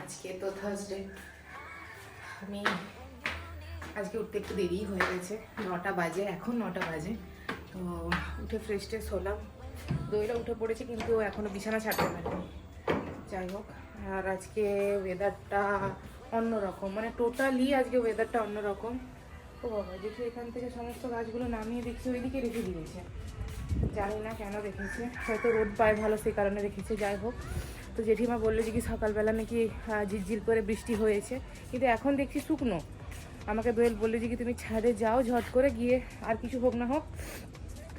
আজকে তো থার্সডে আমি আজকে উঠতে একটু দেরি হয়ে গেছে নটা বাজে এখন নটা বাজে তো উঠে ফ্রেশ ট্রেশ হলাম দইটা উঠে পড়েছে কিন্তু এখনও বিছানা ছাড়তে পারিনি যাই হোক আর আজকে ওয়েদারটা অন্যরকম মানে টোটালি আজকে ওয়েদারটা অন্যরকম ও বাবা দেখি এখান থেকে সমস্ত গাছগুলো নামিয়ে দেখছি ওইদিকে রেখে দিয়েছে জানি না কেন রেখেছে। হয়তো রোদ পায় ভালো সেই কারণে রেখেছে, যাই হোক। তো জেঠিমা বলল যে কি সকালবেলা নাকি ঝিরঝির করে বৃষ্টি হয়েছে। কিন্তু এখন দেখছি শুকনো। আমাকে দোয়েল বলল যে কি তুমি ছাদে যাও, ঝট করে গিয়ে আর কিছু হোক না হোক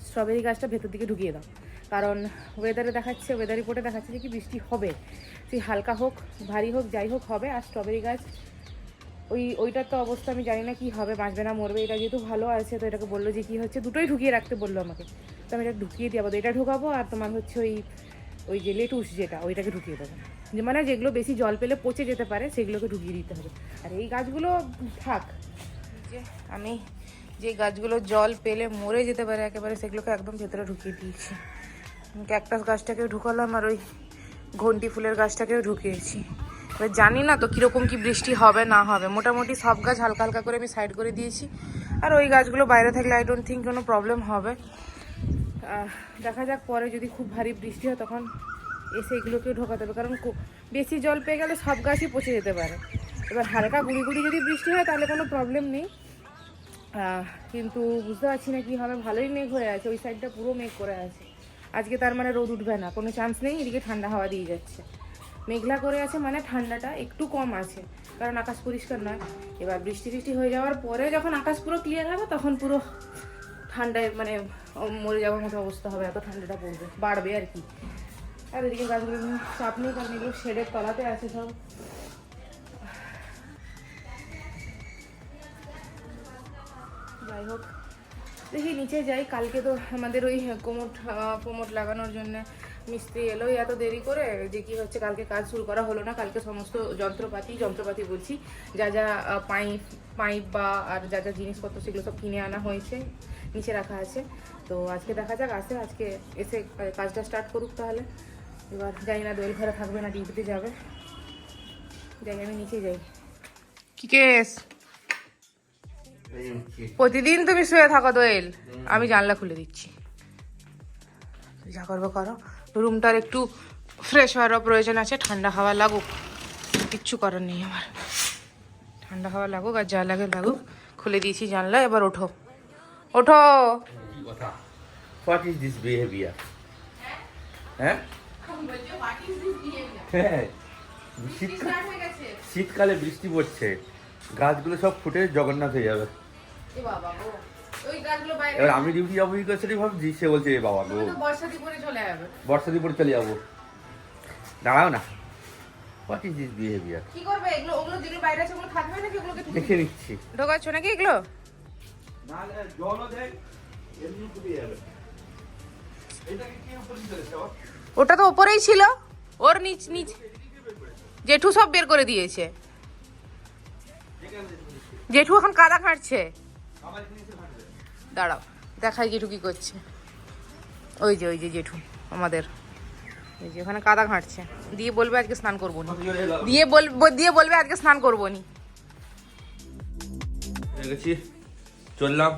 স্ট্রবেরি গাছটা ভেতর দিকে ঢুকিয়ে দাও। কারণ ওয়েদারে দেখাচ্ছে ওয়েদার রিপোর্টে দেখাচ্ছে যে কি বৃষ্টি হবে। সেই হালকা হোক, ভারী হোক, যাই হোক, হবে। আর স্ট্রবেরি গাছ ওই, ওইটার তো অবস্থা, আমি জানি না কি হবে, বাঁচবে না, মরবে, এটা যেহেতু ভালো আছে, তো এটাকে বলল যে কি হচ্ছে, দুটোই ঢুকিয়ে রাখতে বলল আমাকে। তো আমি এটা ঢুকিয়ে দিয়ে এটা ঢুকাবো, আর তোমার হচ্ছে ওই ওই যে লেটুস যেটা, ওইটাকে ঢুকিয়ে দেবো। যে মানে যেগুলো বেশি জল পেলে পচে যেতে পারে, সেগুলোকে ঢুকিয়ে দিতে হবে। আর এই গাছগুলো, থাক। যে আমি যে গাছগুলো জল পেলে মরে যেতে পারে একেবারে, সেগুলোকে একদম ভেতরে ঢুকিয়ে দিয়েছি। ক্যাকটাস গাছটাকেও ঢুকালাম, আর ওই ঘন্টি ফুলের গাছটাকেও ঢুকিয়েছি। এবার জানি না তো কীরকম কি বৃষ্টি হবে, না হবে। মোটামুটি সব গাছ হালকা হালকা করে আমি সাইড করে দিয়েছি। আর ওই গাছগুলো বাইরে থাকলে আই ডোন্ট থিঙ্ক কোনো প্রবলেম হবে। দেখা যাক পরে যদি খুব ভারী বৃষ্টি হয় তখন এসে এগুলোকেও ঢোকাতে হবে। কারণ বেশি জল পেয়ে গেলে সব গাছই পচে যেতে পারে। এবার হালকা গুড়ি গুড়ি যদি বৃষ্টি হয় তাহলে কোনো প্রবলেম নেই। কিন্তু বুঝতে পারছি না কি হবে। ভালোই মেঘ হয়ে আছে, ওই সাইডটা পুরো মেঘ করে আছে। আজকে তার মানে রোদ উঠবে না, কোনো চান্স নেই, এদিকে ঠান্ডা হাওয়া দিয়ে যাচ্ছে। মেঘলা করে আছে মানে ঠান্ডাটা একটু কম আছে। কারণ আকাশ পরিষ্কার নয়। এবার বৃষ্টি বৃষ্টি হয়ে যাওয়ার পরে যখন আকাশ পুরো ক্লিয়ার হবে, তখন পুরো ঠান্ডায় মানে মরে যাওয়ার মতো অবস্থা হবে। এত ঠান্ডাটা পড়বে, বাড়বে আর কি। আর এদিকে গাছগুলো চাপ নেই, কারণ এগুলো শেডের তলাতে আছে সব। যাই হোক, দেখি নিচে যাই। কালকে তো আমাদের ওই কোমট কোমট লাগানোর জন্য মিস্ত্রি এলোই এত দেরি করে যে কি হচ্ছে, কালকে কাজ শুরু করা হলো না, কালকে সমস্ত যন্ত্রপাতি যন্ত্রপাতি বলছি, যা যা পাইপ পাইপ বা আর যা যা জিনিসপত্র সেগুলো সব কিনে আনা হয়েছে, নিচে রাখা আছে। তো আজকে দেখা যাক, আসে, আজকে এসে কাজটা স্টার্ট করুক তাহলে। এবার জানি না দোয়েল ঘরে থাকবে না, ডিউটিতে যাবে। যাই, আমি নিচে যাই। কেস? প্রতিদিন তুমি শুয়ে থাকো দোয়েল। আমি জানলা খুলে দিচ্ছি। যা করব করো। রুমটার একটু ফ্রেশ হওয়ারও প্রয়োজন আছে ঠান্ডা হাওয়া লাগুক। কিচ্ছু করার নেই আমার। ঠান্ডা হাওয়া লাগুক আর যা লাগে লাগুক। খুলে দিয়েছি জানলা এবার ওঠো। ওঠো! হোয়াট ইজ দিস বিহেভিয়ার হ্যাঁ? হ্যাঁ। শীতকাল শীতকালে বৃষ্টি পড়ছে। গাছগুলো সব ফুটে জগন্নাথ হয়ে যাবে। এবার আমি ডিউটি যাব কি করে সেটাই ভাবছি। সে বলছে এ বাবা গো বর্ষা দিয়ে পরে চলে যাবে। দাঁড়াও না। হোয়াট ইজ দিস বিহেভিয়ার কি করবে? এগুলো ওগুলো যেগুলো বাইরে আছে ওগুলো থাকবে নাকি ওগুলোকে দেখে নিচ্ছি। ঢোকাচ্ছ নাকি এগুলো? জলও দেয় এমনি ফুটে যাবে। এটাকে কি উপরে ওটা তো ওপরেই ছিল। ওর নিচ নিচ। জেঠু সব বের করে দিয়েছে। জেঠু এখন কাদা খাটছে। দাঁড়াও দেখাই জেঠু কি করছে। ওই যে ওই যে জেঠু আমাদের। ওই যে ওখানে কাদা ঘাঁটছে। দিয়ে বলবে আজকে স্নান করব নি। দিয়ে বলব দিয়ে বলবে আজকে স্নান করব নি। চললাম।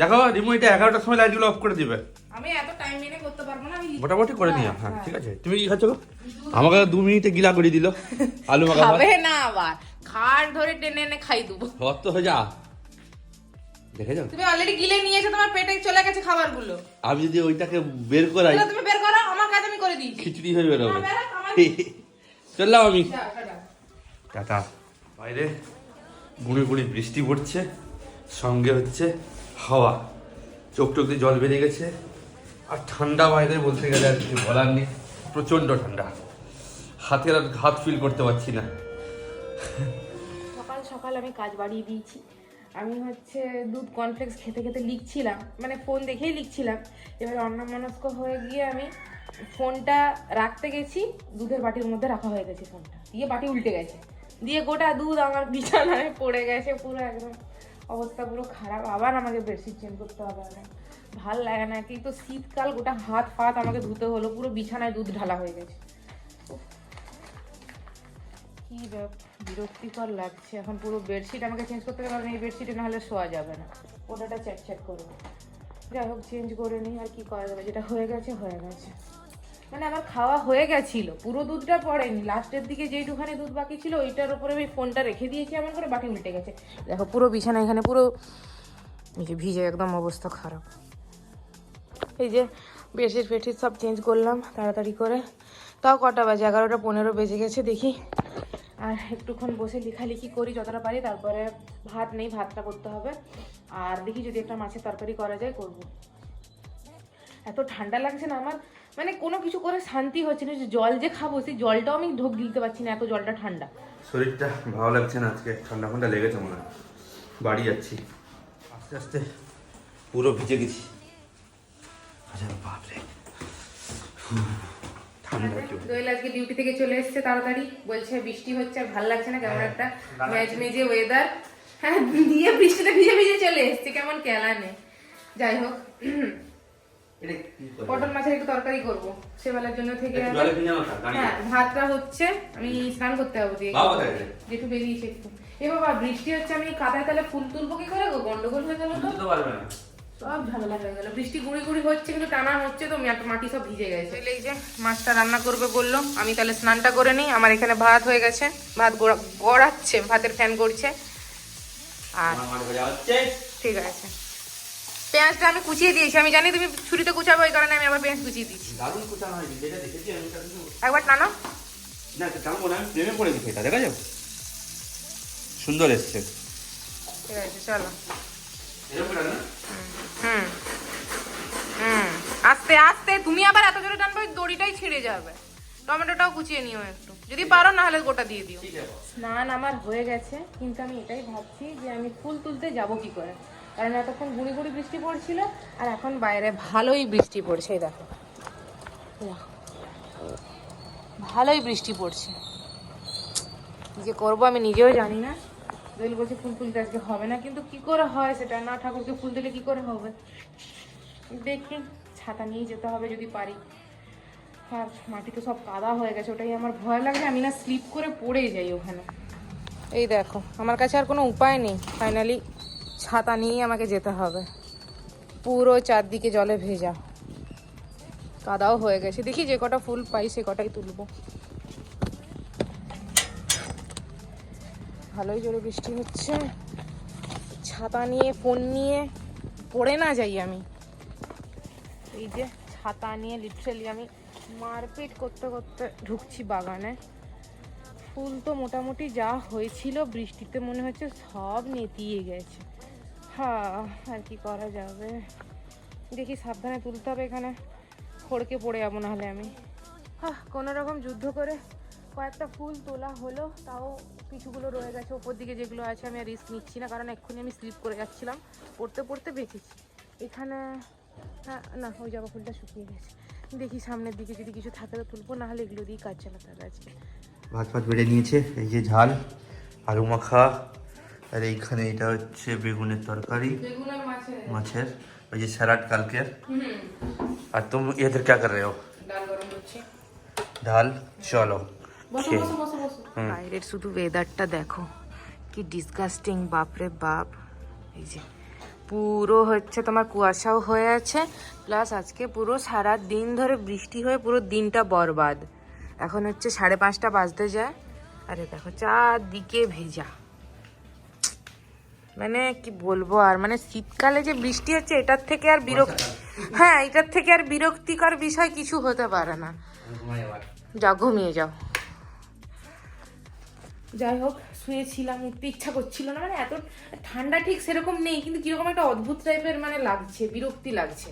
দেখো রিমু এটা এগারোটার সময় লাইটগুলো অফ করে দিবে। আমি এত টাইম মেনে করতে পারব না আমি মোটামুটি করে নিও। হ্যাঁ ঠিক আছে। তুমি কি খাচ্ছ আমাকে দু মিনিটে গিলা করে দিল। আলু মাখা খাবে না আবার। খাট ধরে টেনে এনে খাই দেবো। হত হয়ে যা। দেখে যাও। তুমি অলরেডি গিলে নিয়েছো তোমার পেটে চলে গেছে খাবারগুলো। আমি যদি ওইটাকে বের করাই তুমি বের করো আমার কাজ আমি করে দিয়েছি। খিচুড়ি হয়ে বেরো, আমার- চললাম আমি। টাটা। টাটা। বাইরে গুঁড়ি গুঁড়ি বৃষ্টি পড়ছে সঙ্গে হচ্ছে হাওয়া। চোখ টোক দিয়ে জল বেরিয়ে গেছে আর ঠান্ডা বাইরে বলতে গেলে আর কিছু বলার নেই। প্রচণ্ড ঠান্ডা। হাতের আর হাত ফিল করতে পারছি না। সকাল সকাল আমি কাজ বাড়িয়ে দিয়েছি। আমি হচ্ছে দুধ কর্নফ্লেক্স খেতে খেতে লিখছিলাম মানে ফোন দেখেই লিখছিলাম। এবার অন্যমনস্ক হয়ে গিয়ে আমি ফোনটা রাখতে গেছি, দুধের বাটির মধ্যে রাখা হয়ে গেছে ফোনটা দিয়ে বাটি উল্টে গেছে। দিয়ে গোটা দুধ আমার বিছানায় পড়ে গেছে, পুরো একদম অবস্থা পুরো খারাপ। আবার আমাকে বেডশিট চেঞ্জ করতে হবে এখন ভালো লাগে না, কিন্তু শীতকাল গোটা হাত ফাত আমাকে ধুতে হলো, পুরো বিছানায় দুধ ঢালা হয়ে গেছে। কি বিরক্তিকর লাগছে। এখন পুরো বেডশিট আমাকে চেঞ্জ করতে হবে, কারণ এই বেডশিটে না হলে শোয়া যাবে না। ওটাটা চ্যাট করবে। যাই হোক চেঞ্জ করে নিই, আর কি করা যাবে? যেটা হয়ে গেছে হয়ে গেছে। মানে আমার খাওয়া হয়ে গেছিল, পুরো দুধটা পড়েনি। লাস্টের দিকে যেইটুখানি দুধ বাকি ছিল, ওইটার উপরে আমি ফোনটা রেখে দিয়েছি, এমন করে বাটি উল্টে গেছে। দেখো, পুরো বিছানা এখানে পুরো ভিজে একদম অবস্থা খারাপ। এই যে বেডশিট ফেডশিট সব চেঞ্জ করলাম, তাড়াতাড়ি করে। তাও কটা বাজে? এগারোটা পনেরো বেজে গেছে, দেখি। আর একটুক্ষণ বসে লেখালেখি করি যতটা পারি, তারপরে ভাত নেই, ভাতটা করতে হবে। আর দেখি যদি একটা মাছের তরকারি করা যায়, করব। এত ঠান্ডা লাগছে না আমার মানে কোনো কিছু করে শান্তি হচ্ছে না, যে জল যে খাব, সেই জলটাও আমি ঢোক গিলতে পারছি না, এত জলটা ঠান্ডা। শরীরটা ভালো লাগছে না আজকে, ঠান্ডা ঠান্ডা লেগেছে মনে হয়। বাড়ি যাচ্ছি। আস্তে আস্তে পুরো ভিজে গেছি। আচ্ছা বাপরে। দোয়েল আজকে ডিউটি থেকে চলে এসেছে তাড়াতাড়ি। বলছে বৃষ্টি হচ্ছে আর ভালো লাগছে না কেমন একটা ম্যাচ মেজে ওয়েদার হ্যাঁ দিয়ে বৃষ্টিতে ভিজে ভিজে চলে এসেছে কেমন যাই হোক? পটল মাছের একটু তরকারি করব সেবেলার জন্য থেকে হ্যাঁ ভাতটা হচ্ছে আমি স্নান করতে হবে দিয়ে। বাবা যেটু বেরিয়েছে একটু। এ বাবা বৃষ্টি হচ্ছে আমি কাদায় তাহলে ফুল তুলবো কি করে গো? গন্ডগোল হয়ে গেল তো। সব ঝামেলা হয়ে গেল। বৃষ্টি গুঁড়ি গুঁড়ি হচ্ছে কিন্তু টানা হচ্ছে তো মাটি- সব ভিজে গেছে। এই যে মাছটা রান্না করবে বলল। আমি তাহলে স্নানটা করে নিই। আমার এখানে ভাত হয়ে গেছে। ভাত গোড়া- গড়াচ্ছে ভাতের ফ্যান করছে আর ঠিক আছে। পেঁয়াজটা আমি কুচিয়ে দিয়েছি। আমি জানি তুমি ছুরিতে কুচাবো এই কারণে আমি আবার পেঁয়াজ কুচিয়ে দিয়েছি। একবার টানো। না টানবো না প্রেমে পড়ে গেছি এটা দেখা যাবে সুন্দর এসছে। ঠিক আছে চলো। এরকম না? হুম। হুম। আস্তে আস্তে। তুমি আবার এত জোরে টানবে, ওই দড়িটাই ছিঁড়ে যাবে। টমেটোটাও কুচিয়ে নিও একটু। যদি পারো, না হলে গোটা দিয়ে দিও। স্নান আমার হয়ে গেছে, কিন্তু আমি এটাই ভাবছি যে আমি ফুল তুলতে যাব কি করে? কারণ এতক্ষণ গুড়ি গুড়ি বৃষ্টি পড়ছিল, আর এখন বাইরে ভালোই বৃষ্টি পড়ছে দেখো। ভালোই বৃষ্টি পড়ছে। যে করব আমি নিজেও জানি না। দোয়েল বলছে, ফুল তুলতে আজকে হবে না। কিন্তু কি করে হয় সেটা না, ঠাকুরকে ফুল দিলে কি করে হবে? দেখি, ছাতা নিয়ে যেতে হবে যদি পারি। আর মাটি তো সব কাদা হয়ে গেছে, ওটাই আমার ভয় লাগছে। আমি না স্লিপ করে পড়ে যাই ওখানে। এই দেখো, আমার কাছে আর কোনো উপায় নেই। ফাইনালি ছাতা নিয়েই আমাকে যেতে হবে। পুরো চারদিকে জলে ভেজা। কাদাও হয়ে গেছে। দেখি যে কটা ফুল পাই, সে কটাই তুলবো। ভালোই জোরে বৃষ্টি হচ্ছে। ছাতা নিয়ে, ফোন নিয়ে, পড়ে না যাই আমি। এই যে ছাতা নিয়ে লিটারালি আমি মারপিট করতে করতে ঢুকছি বাগানে। ফুল তো মোটামুটি যা হয়েছিল বৃষ্টিতে মনে হচ্ছে সব নেতিয়ে গেছে। হ্যাঁ আর কি করা যাবে? দেখি সাবধানে তুলতে হবে এখানে। খড়কে পড়ে যাব নাহলে আমি। হ্যাঁ কোনো রকম যুদ্ধ করে কয়েকটা ফুল তোলা হলো, তাও কিছুগুলো রয়ে গেছে। ওপর দিকে যেগুলো আছে আমি আর রিস্ক নিচ্ছি না কারণ এক্ষুনি আমি স্লিপ করে যাচ্ছিলাম। পড়তে পড়তে বেঁচেছি। এখানে হ্যাঁ না ওই জবা ফুলটা শুকিয়ে গেছে। দেখি সামনের দিকে যদি কিছু থাকে তো তুলবো নাহলে এগুলো দিয়ে কাজ চালাতে হবে আজকে। ভাত ফাত বেড়ে নিয়েছে এই যে ঝাল আলু মাখা আর এইখানে এটা হচ্ছে বেগুনের তরকারি মাছের। ওই যে স্যালাড কালকের। আর তুমি এদের কে কর রে হো ডাল চলো। বসো বসো বসো বসো। বাইরের শুধু ওয়েদারটা দেখো। কি ডিসগাস্টিং বাপরে বাপ। এই যে পুরো হচ্ছে তোমার কুয়াশাও হয়ে আছে প্লাস আজকে পুরো সারা দিন ধরে বৃষ্টি হয়ে পুরো দিনটা বরবাদ। এখন হচ্ছে সাড়ে পাঁচটা বাজতে যায় আরে দেখো চারদিকে ভেজা। মানে কি বলব আর মানে শীতকালে যে বৃষ্টি হচ্ছে এটার থেকে আর বিরক্তি হ্যাঁ এটার থেকে আর বিরক্তিকর বিষয় কিছু হতে পারে না। যাও ঘুমিয়ে যাও। যাই হোক, শুয়েছিলাম উঠতে ইচ্ছা করছিল না মানে এত ঠান্ডা ঠিক সেরকম নেই, কিন্তু কীরকম একটা অদ্ভুত টাইপের মানে লাগছে, বিরক্তি লাগছে।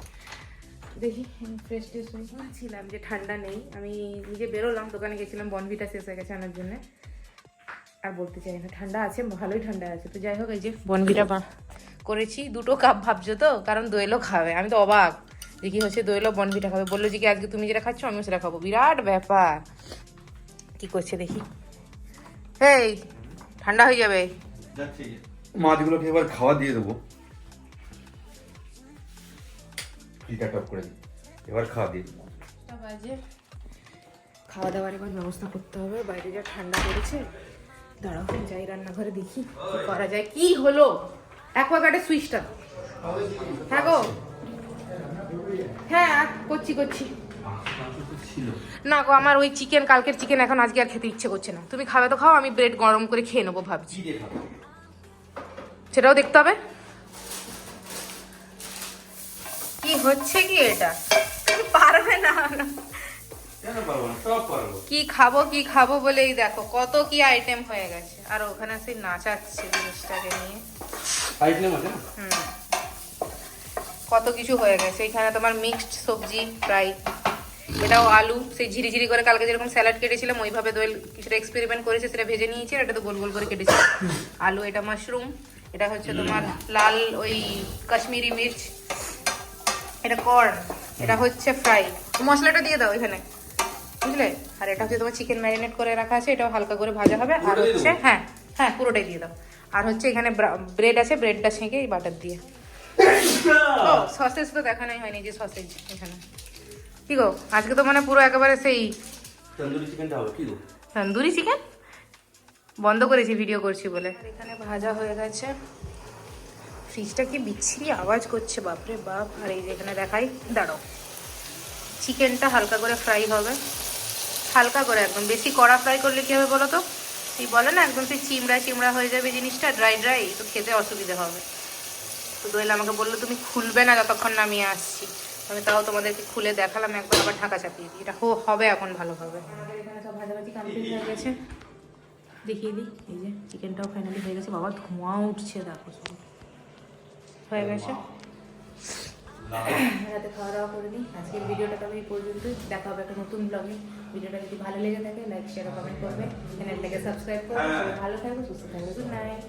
দেখি ফ্রেশ ট্রেশ ছিলাম যে ঠান্ডা নেই, আমি নিজে বেরোলাম, দোকানে গেছিলাম, বনভিটা শেষ হয়ে গেছে আনার জন্য। আর বলতে চাই না, ঠান্ডা আছে, ভালোই ঠান্ডা আছে, তো যাই হোক, এই যে বনভিটা করেছি, দুটো কাপ ভাবছ তো, কারণ দোয়েলও খাবে, আমি তো অবাক যে কি হচ্ছে, দোয়েলও বনভিটা খাবে, বলল যে কি আজকে তুমি যেটা খাচ্ছ, আমিও সেটা খাব, বিরাট ব্যাপার। কি করছে দেখি। এই ঠান্ডা হয়ে যাবে। মাছগুলোকে এবার খাওয়া দিয়ে দেবো। টপ করে এবার খাওয়া দিয়ে দেবো। খাওয়া দাওয়ার এবার ব্যবস্থা করতে হবে। বাইরে যা ঠান্ডা পড়েছে দাঁড়াও যাই রান্নাঘরে দেখি কি করা যায়। কি হলো? অ্যাকোয়াগার্ডের সুইচটা হ্যাঁ গো। হ্যাঁ করছি করছি। না গো আমার ওই চিকেন কালকের চিকেন এখন আজকে আর খেতে ইচ্ছে করছে না। তুমি খাবে তো খাও আমি ব্রেড গরম করে খেয়ে নেব ভাবছি। সেটাও দেখতে হবে। কি হচ্ছে কি এটা? তুমি পারবে না? কেন পারব না? সব পারব। কি খাব কি খাব বলেই দেখো কত কি আইটেম হয়ে গেছে। আর ওখানে সেই নাচাচ্ছে জিনিসটাকে নিয়ে। নেম আছে হুম। কত কিছু হয়ে গেছে। এখানে তোমার মিক্সড সবজি ফ্রাই এটাও আলু সেই ঝিরিঝিরি করে কালকে যেরকম স্যালাড কেটেছিলাম ওইভাবে দোয়েল কিছুটা এক্সপেরিমেন্ট করেছে সেটা ভেজে নিয়েছি আর এটা তো গোল গোল করে কেটেছি। আলু এটা মাশরুম এটা হচ্ছে তোমার লাল ওই কাশ্মীরি মির্চ এটা কর্ন এটা হচ্ছে ফ্রাই মশলাটা দিয়ে দাও এখানে বুঝলে? আর এটা হচ্ছে তোমার চিকেন ম্যারিনেট করে রাখা আছে এটাও হালকা করে ভাজা হবে আর হচ্ছে হ্যাঁ হ্যাঁ পুরোটাই দিয়ে দাও। আর হচ্ছে এখানে ব্রেড আছে ব্রেডটা ছেঁকে এই বাটার দিয়ে। সসেজ তো দেখানোই হয়নি যে সসেজ এখানে। কি গো? আজকে তো মানে পুরো একেবারে সেই তন্দুরি চিকেনটা হবে কি গো? তন্দুরি চিকেন বন্ধ করেছি ভিডিও করছি বলে। এখানে ভাজা হয়ে গেছে। ফ্রিজটা কি বিচ্ছিরি আওয়াজ করছে বাপরে বাপ। আর এই যে এখানে দেখাই দাঁড়াও। চিকেনটা হালকা করে ফ্রাই হবে। হালকা করে একদম। বেশি কড়া ফ্রাই করলে কি হবে বলো তো? এই বলে না একদম সেই চিমড়া চিমড়া হয়ে যাবে জিনিসটা ড্রাই ড্রাই তো খেতে অসুবিধা হবে। তো দোয়েল আমাকে বলল তুমি খুলবে না যতক্ষণ না আমি আসছি। আমি তাও তোমাদেরকে খুলে দেখালাম একবার আবার ঢাকা চাপিয়ে দিই। এটা হো হবে এখন ভালোভাবে আমাদের এখানে সব ভাজাভাজি কমপ্লিট হয়ে গেছে। দেখিয়ে দিই এই যে চিকেনটাও ফাইনালি হয়ে গেছে। বাবা ধোঁয়া উঠছে দেখো হয়ে গেছে? রাতে খাওয়া দাওয়া করে নিই। আজকের ভিডিওটা তবে এই পর্যন্তই। দেখা হবে একটা নতুন ব্লগে ভিডিওটা যদি ভালো লেগে থাকে লাইক শেয়ার কমেন্ট করবে। চ্যানেলটাকে সাবস্ক্রাইব করবে ভালো থাকবে সুস্থ থাকবে গুড নাইট